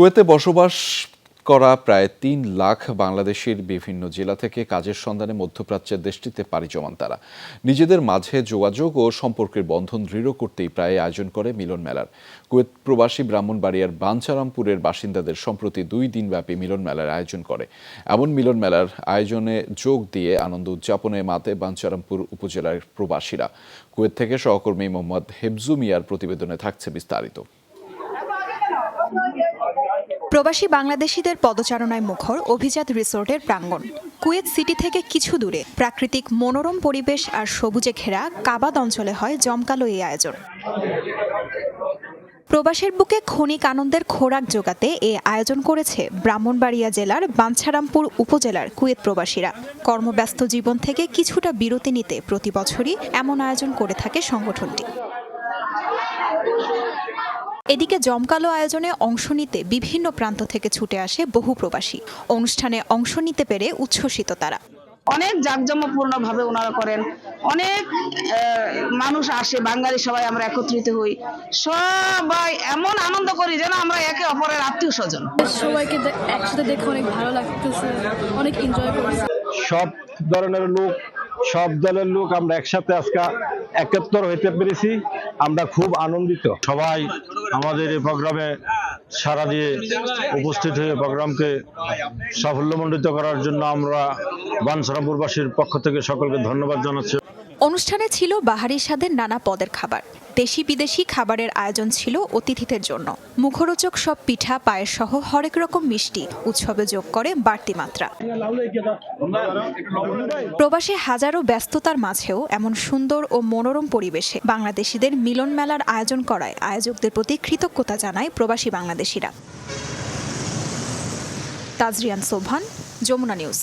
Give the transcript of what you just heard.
কুয়েতে বসবাস করা প্রায় তিন লাখ বাংলাদেশের বিভিন্ন জেলা থেকে কাজের সন্ধানে মধ্যপ্রাচ্যের দেশটিতে পাড়ি জমান তারা। নিজেদের মাঝে যোগাযোগ ও সম্পর্কের বন্ধন দৃঢ় করতেই প্রায় আয়োজন করে মিলন মেলার। কুয়েত প্রবাসী ব্রাহ্মণবাড়িয়ার বাঞ্চারামপুরের বাসিন্দাদের সম্প্রতি দুই দিনব্যাপী মিলন মেলার আয়োজন করে। এমন মিলন মেলার আয়োজনে যোগ দিয়ে আনন্দ উদযাপনে মাতে বাঞ্ছারামপুর উপজেলার প্রবাসীরা। কুয়েত থেকে সহকর্মী মোহাম্মদ হেফজু মিয়ার প্রতিবেদনে থাকছে বিস্তারিত। প্রবাসী বাংলাদেশিদের পদচারণায় মুখর অভিজাত রিসোর্টের প্রাঙ্গণ। কুয়েত সিটি থেকে কিছু দূরে প্রাকৃতিক মনোরম পরিবেশ আর সবুজে ঘেরা কাবাদ অঞ্চলে হয় জমকালো এই আয়োজন। প্রবাসের বুকে ক্ষণিক আনন্দের খোরাক জোগাতে এ আয়োজন করেছে ব্রাহ্মণবাড়িয়া জেলার বাঞ্ছারামপুর উপজেলার কুয়েত প্রবাসীরা। কর্মব্যস্ত জীবন থেকে কিছুটা বিরতি নিতে প্রতি বছরই এমন আয়োজন করে থাকে সংগঠনটি। এদিকে জমকালো আয়োজনে অংশ নিতে বিভিন্ন প্রান্ত থেকে ছুটে আসে বহু প্রবাসী। অনুষ্ঠানে অংশ নিতে পেরে উচ্ছ্বসিত তারা। অনেক জাঁকজমকপূর্ণ ভাবে ওনারা করেন। অনেক মানুষ আসে বাঙালি সবাই আমরা একত্রিত হই। সবাই এমন আনন্দ করি যেন আমরা একে অপরের আত্মীয় স্বজন সবাইকে একসাথে দেখে অনেক ভালো লাগতেছে অনেক এনজয় করছি সব ধরনের লোক সব দলের লোক আমরা একসাথে আজকে একত্র হইতে পেরেছি। আমরা খুব আনন্দিত। সবাই আমাদের এই প্রোগ্রামে সারা দিয়ে উপস্থিত হয়ে প্রোগ্রামকে সাফল্যমণ্ডিত করার জন্য আমরা বানসারামপুরবাসীর পক্ষ থেকে সকলকে ধন্যবাদ জানাচ্ছি। অনুষ্ঠানে ছিল বাহারি স্বাদের নানা পদের খাবার। দেশি বিদেশি খাবারের আয়োজন ছিল অতিথিদের জন্য। মুখরোচক সব পিঠা পায়েস সহ হরেক রকম মিষ্টি উৎসবে যোগ করে বাড়তি মাত্রা। প্রবাসী হাজারো ব্যস্ততার মাঝেও এমন সুন্দর ও মনোরম পরিবেশে বাংলাদেশিদের মিলন মেলার আয়োজন করায় আয়োজকদের প্রতি কৃতজ্ঞতা জানায় প্রবাসী বাংলাদেশিরা। তাজরিয়ান সোভান যমুনা নিউজ।